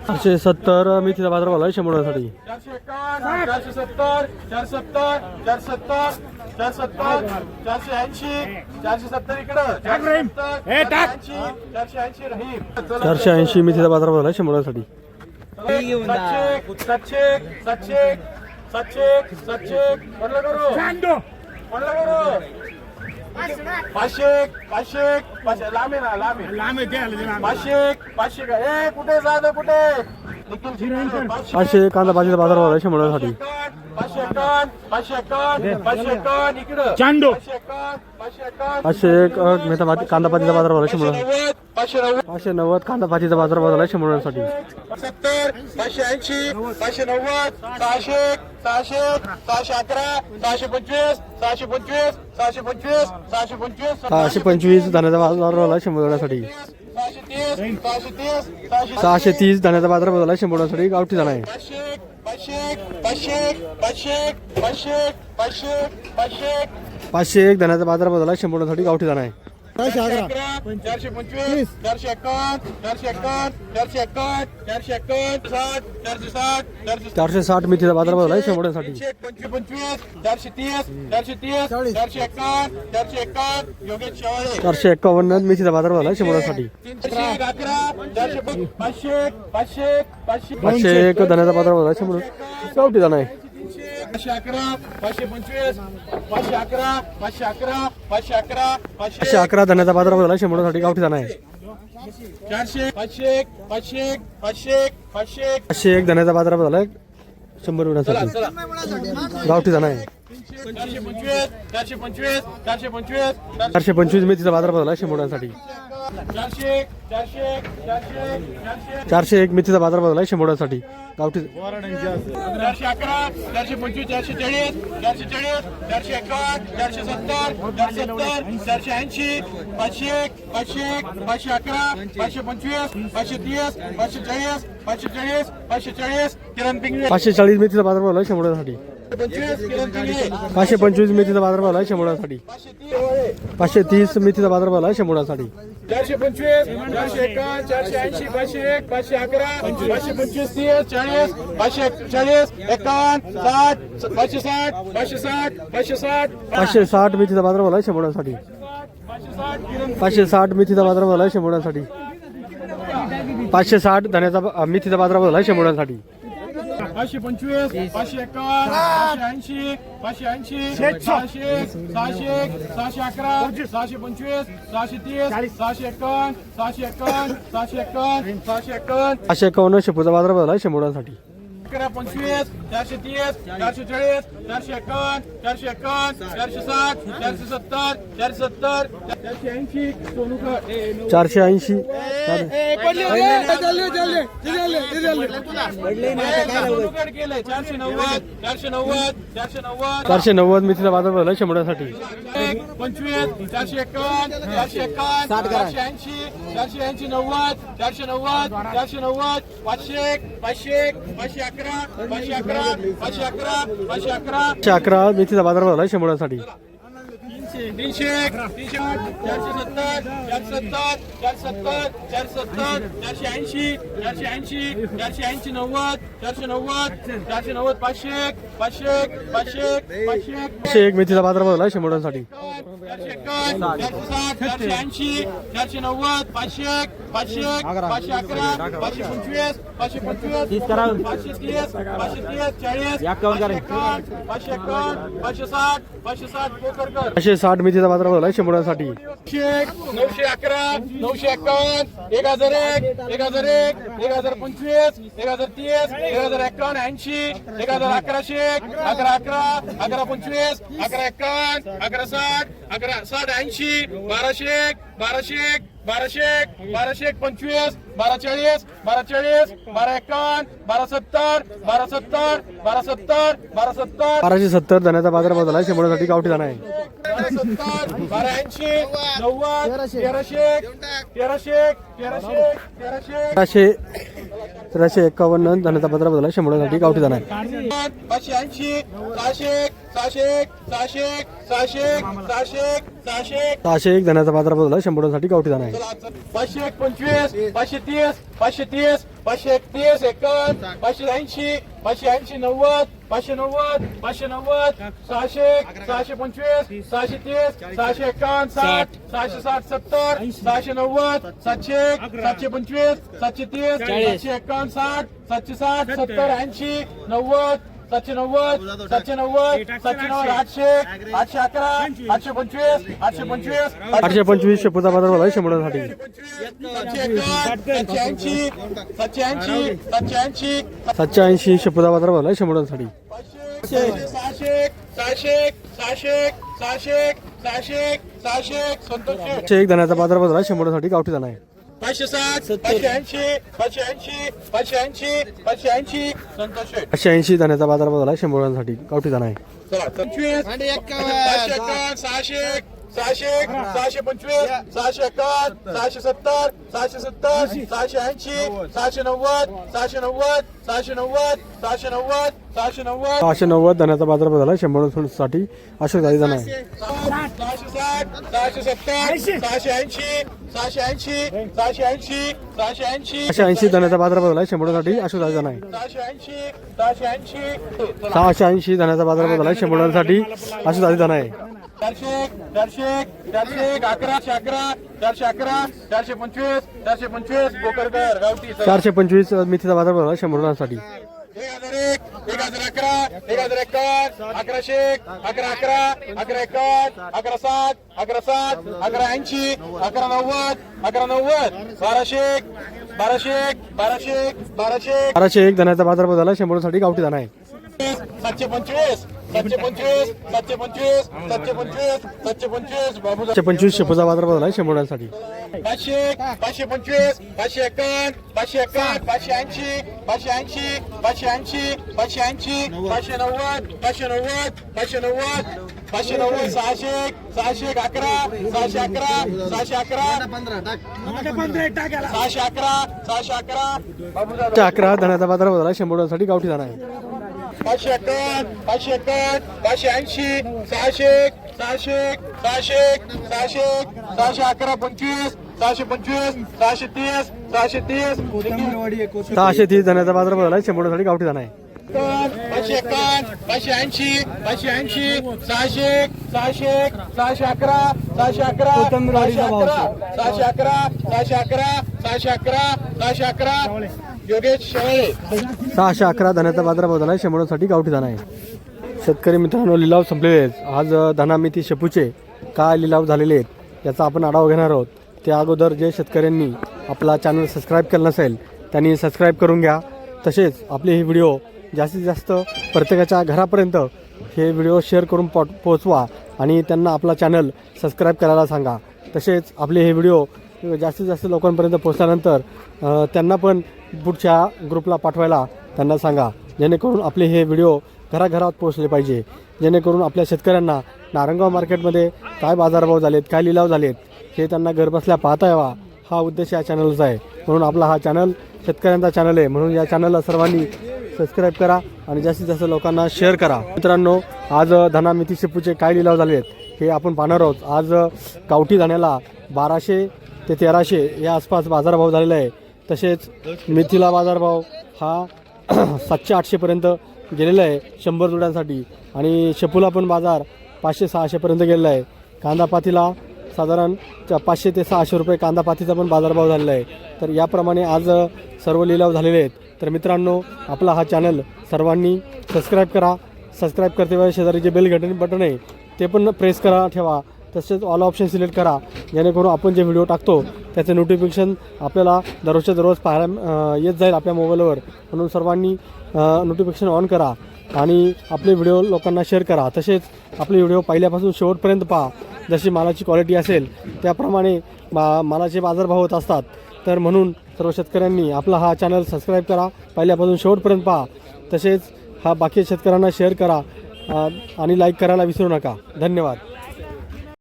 चारशे सत्तर मेथीचा बाजार भाव आहे शंभरसाठी चारशे सत्तर चार सत्तर चार सत्तर चार सत्तर चारशे ऐंशी चारशे सत्तर इकडं चारशे ऐंशी रहीम चारशे ऐंशी मेथीचा बाजार भाव आहे शंभरसाठी सातशे सातशे सातशे सातशे म्हणलं करू म्हणलं करू पाचशे पाचशे पाचशे लांब आहे ना लांब आहे पाचशे पाचशे का ए कुठे जात कुठे पाचशे कांदा भाजीचा बाजार भाव आहे शंभरासाठी पाचशे पाचशे एकावन्न पाचशे एकावन्न इकडं चांडो. पाचशे एकावन्न पाचशे एकावन्न पाचशे एक कांदा भाजीचा बाजार भाव आहे पाचशे नव्वद कांदा भाजीचा बाजार बदलला शंभर रुपयांसाठी सत्तर पाचशे ऐंशी पाचशे नव्वद सहाशे सहाशे सहाशे अकरा सहाशे पंचवीस सहाशे पंचवीस सहाशे पंचवीस सहाशे पंचवीस सहाशे पंचवीस धान्याचा बाजार बदलला शंभर रुपयांसाठी सहाशे तीस धान्याचा बाजार बदलला शंभर रुपयांसाठी गावठी जाणार आहे पाचशे एक धान्याचा बाजार बदलला शंभर रुपयांसाठी गावठी जाणार आहे चारशे अकरा. चारशे पंचवीस चारशे एकावन्न चारशे एकावन्न चारशे एकावन्न चारशे एकावन्न साठ चारशे साठ चारशे चारशे साठ मेथीचा बाजार भाव शंभरासाठी तीनशे पंचवीस पंचवीस चारशे तीस चारशे तीस चारशे एकावन्न चारशे एकावन्न योगेश शेवाळे. चारशे एक्कावन्न मेथीचा बाजार भाव चारशे पं- पाचशे पाचशे पाचशे पाचशे एक धान्याचा बाजार भाव शंभर गावठी दाणा आहे. पाचशे अकरा पाचशे पंचवीस पाचशे अकरा पाचशे अकरा पाचशे अकरा पाचशे अकरा धान्याचा बाजार आहे शंभरासाठी गावठी दाणा आहे. चारशे पाचशे एक पाचशे एक पाचशे एक पाचशे एक. पाचशे एक धान्याचा बाजार आहे शंभर चला. गावठी दाणा आहे. चारशे पंचवीस चारशे पंचवीस चारशे पंचवीस चारशे पंचवीस मेथीचा बाजार आहे शंभरासाठी चारशे एक मेथीचा बाजार आहे शंभरासाठी गावठी चारशे अकरा चारशे पंचवीस चारशे चाळीस चारशे चाळीस चारशे एकावन्न चारशे सत्तर चारशे सत्तर चारशे ऐंशी पाचशे एक पाचशे एक पाचशे अकरा पाचशे पंचवीस पाचशे तीस पाचशे चाळीस पाचशे चाळीस पाचशे चाळीस किरण पाचशे चाळीस मेथीचा बाजार भाव आहे पाचशे पंचवीस मेथीचा बाजार भाव आहे शंभरासाठी. पाचशे तीस मेथीचा बाजार भाव आहे शंभरासाठी. चारशे पंचवीस चारशे एकावन्न चारशे ऐंशी पाचशे एक पाचशे अकरा पाचशे पंचवीस तीस चाळीस पाचशे चाळीस एकावन्न साठ पाचशे साठ पाचशे साठ पाचशे साठ पाचशे साठ मेथीचा बाजार भाव आहे शंभरासाठी. पाचशे साठ मेथीचा बाजार भाव आहे शंभरासाठी. पाचशे साठ धान्याचा मेथीचा बाजार भाव आहे शंभरासाठी. पाचशे पंचवीस पाचशे एकावन्न पाचशे ऐंशी पाचशे ऐंशी सहाशे सहाशे सहाशे अकरा सहाशे पंचवीस सहाशे तीस सहाशे एकावन्न सहाशे एकावन्न सहाशे एकावन्न सहाशे एकावन्न. पाचशे एकावन्न शेपूचा बाजार आहे शंभरासाठी अकरा पंचवीस चारशे तीस चारशे चाळीस चारशे एकावन्न चारशे एकावन्न चारशे साठ चारशे सत्तर चारशे सत्तर चारशे ऐंशी. चारशे ऐंशी. नव्वद चारशे नव्वद चारशे नव्वद. चारशे नव्वद मेथीचा बाजार भाव आहे शंभरासाठी. पंचवीस चारशे एकावन्न चारशे एकावन्न चारशे ऐंशी चारशे ऐंशी नव्वद चारशे नव्वद चारशे नव्वद पाचशे एक पाचशे एक पाचशे अकरा. पाचशे अकरा पाचशे अकरा पाचशे अकरा पाचशे अकरा. मेथीचा बाजार भाव शंभरासाठी. तीनशे एक तीनशे आठ चारशे सत्तर चारशे सत्तर चारशे सत्तर चारशे सत्तर चारशे ऐंशी चारशे ऐंशी चारशे ऐंशी नव्वद चारशे नव्वद चारशे नव्वद पाचशे एक पाचशे पाचशे एक पाचशे पाचशे एक मेथीचा बाजार आहे शंभरासाठी चारशे एकावन्न, चारशे साठ चारशे ऐंशी चारशे नव्वद पाचशे पाचशे एक पाचशे अकरा पाचशे पंचवीस पाचशे पंचवीस पाचशे तीस पाचशे तीस चाळीस एकावन्न, पाचशे एकावन्न पाचशे साठ पाचशे साठ कोकरकर पाचशे साठ मेथीचा बाजार भाव आहे नऊशे एक नऊशे अकरा नऊशे एकावन्न एक हजार एक एक हजार एक एक हजार पंचवीस एक हजार तीस एक हजार एकावन्न ऐंशी एक हजार अकराशे एक अकरा अकरा अकरा पंचवीस अकरा एकावन्न अकरा साठ अकरा साठ ऐंशी बाराशे एक बाराशे एक बाराशे एक बाराशे एक पंचवीस बारा चाळीस बारा चाळीस बारा एकावन्न बारा सत्तर बारा सत्तर बारा सत्तर बारा सत्तर बाराशे सत्तर धान्याचा बाजार भाव आहे शंभरासाठी गावठी दाणा आहे. बारा सत्तर बारा ऐंशी नव्वद तेराशे तेराशे तेराशे तेराशे बाराशे तेराशे एकावन्न धान्याचा बाजार बदल शंभरासाठी गावठी दाना आहे. पाचशे ऐंशी सहाशे सहाशे सहाशे सहाशे सहाशे सहाशे सहाशे एक धान्याचा बाजार बदल शंभरासाठी गावठी दाना आहे. पाचशे एक पंचवीस पाचशे तीस पाचशे तीस पाचशे एकतीस एकावन्न पाचशे ऐंशी पाचशे ऐंशी नव्वद पाचशे नव्वद पाचशे नव्वद सहाशे सहाशे पंचवीस सहाशे तीस सहाशे एकावन्न साठ सहाशे साठ सत्तर सहाशे नव्वद सातशे. एक सातशे पंचवीस सातशे तीस सातशे एकावन्न साठ सातशे साठ सत्तर ऐंशी नव्वद सातशे नव्वद सातशे नव्वद सातशे नव्वद आठशे आठशे अकरा आठशे पंचवीस आठशे पंचवीस आठशे पंचवीस शेपूचा बाजार आहे शंभरासाठी सातशे ऐंशी सातशे ऐंशी सातशे ऐंशी सातशे ऐंशी शेपूचा बाजार आहे शंभरासाठी सहाशे सहाशे सहाशे सहाशे सहाशे सहाशे संतोषे सातशे एक धान्याचा बाजार बदल शंभरासाठी गावठी दाना आहे पाचशे साठ पाचशे ऐंशी पाचशे ऐंशी पाचशे ऐंशी पाचशे ऐंशी संतोषे पाचशे ऐंशी धान्याचा बाजार बदल आहे शंभरासाठी गावठी दाना आहे. चला पंचवीस पाचशे एकावन्न सहाशे सहाशे सहाशे पंचवीस सहाशे एकावन्न सहाशे सत्तर सहाशे सत्तर सहाशे ऐंशी सहाशे नव्वद सहाशे नव्वद सहाशे नव्वद सहाशे नव्वद सहाशे नव्वद. सहाशे नव्वद धान्याचा बाजार बदल आहे शंभरासाठी अशोक दादी दाना आहे सहाशे साठ सहाशे सत्तर सहाशे ऐंशी सहाशे ऐंशी सहाशे ऐंशी सहाशे ऐंशी. सहाशे ऐंशी धान्याचा बाजार बदल आहे शंभरासाठी अशोक आहे सहाशे ऐंशी सहाशे ऐंशी. सहाशे ऐंशी धान्याचा बाजार बदल आहे शंभरासाठी अशोक दादी दाना आहे चारशे चारशे चारशे एक अकराशे अकरा चारशे अकरा चारशे पंचवीस चारशे पंचवीस कोकरकर गावठी चारशे पंचवीस मेथीचा बाजार बदल आहे शंभरासाठी एक हजार एक एक हजार अकरा एक हजार एकावन्न अकराशे एक अकरा अकरा अकरा एकावन्न अकरा सात अकरा सात अकरा ऐंशी अकरा नव्वद अकरा नव्वद बाराशे एक बाराशे एक बाराशे एक बाराशे एक बाराशे एक धान्याचा बाजार बदल आहे शंभरासाठी गावठी दाना आहे. सातशे पंचवीस सातशे पंचवीस सातशे पंचवीस सातशे पंचवीस सातशे पंचवीस. बाबू सातशे पंचवीस शेपूचा बाजार बदल शंभरासाठी पाचशे पाचशे पंचवीस पाचशे एकावन्न पाचशे एकावन्न पाचशे ऐंशी पाचशे ऐंशी पाचशे ऐंशी पाचशे ऐंशी पाचशे नव्वद पाचशे नव्वद पाचशे नव्वद पाचशे नव्वद सहाशे सहाशे एक अकरा सहाशे अकरा सहाशे अकरा. सहाशे अकरा सहाशे अकरा. अकरा धान्याचा बाजार बदल शंभरासाठी गावठी दाना आहे. पाचशे एकावन्न पाचशे एकावन्न पाचशे ऐंशी सहाशे सहाशे सहाशे सहाशे सहाशे अकरा पंचवीस सहाशे पंचवीस सहाशे तीस सहाशे तीस. सहाशे तीस धान्याचा बाजार बदल आहे शंभरासाठी गावठी दाना आहे. पाचशे एकावन्न पाचशे ऐंशी पाचशे ऐंशी सहाशे सहाशे एक सहाशे अकरा सहाशे अकरा सहाशे अकरा सहाशे अकरा सहाशे अकरा सहाशे अकरा सहाशे अकरा. सहाशे अकरा धान्याचा बाजार बदल आहे. शंभरासाठी गावठी दाना आहे. शेतकरी मित्रांनो लिलाव संपलेले आहेत. आज धनामिती मेथी शेपूचे काय लिलाव झालेले आहेत याचा आपण आढावा घेणार आहोत. त्या अगोदर जे शेतकऱ्यांनी आपला चॅनल सबस्क्राईब केलं नसेल त्यांनी सबस्क्राईब करून घ्या. तसेच आपले हे व्हिडिओ जास्तीत जास्त प्रत्येकाच्या घरापर्यंत हे व्हिडिओ शेअर करून पो पोचवा आणि त्यांना आपला चॅनल सबस्क्राईब करायला सांगा. तसेच आपले हे व्हिडिओ जास्तीत जास्त लोकांपर्यंत पोचल्यानंतर त्यांना पण पुढच्या ग्रुपला पाठवायला त्यांना सांगा. जेणेकरून आपले हे व्हिडिओ घराघरात पोहोचले पाहिजे. जेणेकरून आपल्या शेतकऱ्यांना नारंगाव मार्केटमध्ये काय बाजारभाव झालेत काय लिलाव झालेत हे त्यांना घरबसल्या पाहता यावा. हा उद्देश या चॅनलचा आहे. म्हणून आपला हा चॅनल शेतकऱ्यांचा चॅनल आहे. म्हणून या चॅनलला सर्वांनी सबस्क्राईब करा आणि जास्तीत जास्त लोकांना शेअर करा. मित्रांनो आज धना मेथी शेपूचे काय लिलाव झाले आहेत हे आपण पाहणार आहोत. आज गावठी धाण्याला बाराशे ते तेराशे या आसपास बाजारभाव झालेला आहे. तसेच मेथीला बाजारभाव हा सातशे आठशेपर्यंत गेलेला आहे शंभर जुड्यांसाठी. आणि शेपूला पण बाजार पाचशे सहाशेपर्यंत गेलेला आहे. कांदा पातीला साधारण पाचशे ते सहाशे रुपये कांदा पातीचा पण बाजारभाव झालेला आहे. तर याप्रमाणे आज सर्व लिलाव झालेले आहेत. तर मित्रांनो आपला हा चॅनल सर्वांनी सबस्क्राईब करा. सबस्क्राईब करते वेळेस शेजारी जे बेल घटन बटन आहे ते पण प्रेस करा ठेवा. तसेच ऑल ऑप्शन सिलेक्ट करा. जेणेकरून आपण जे व्हिडिओ टाकतो त्याचे नोटिफिकेशन आपल्याला दररोजच्या दररोज पाहायला येत जाईल आपल्या मोबाईलवर म्हणून सर्वांनी नोटिफिकेशन ऑन करा आणि आपले व्हिडिओ लोकांना शेअर करा. तसेच आपले व्हिडिओ पहिल्यापासून शेवटपर्यंत पहा. जशी मालाची क्वालिटी असेल त्याप्रमाणे मा मालाचे बाजारभाव होत असतात. तर म्हणून सर्व शेतकऱ्यांनी आपला हा चॅनल सबस्क्राईब करा. पहिल्यापासून शेवटपर्यंत पहा. तसेच हा बाकी शेतकऱ्यांना शेअर करा. आणि लाईक करायला विसरू नका. धन्यवाद.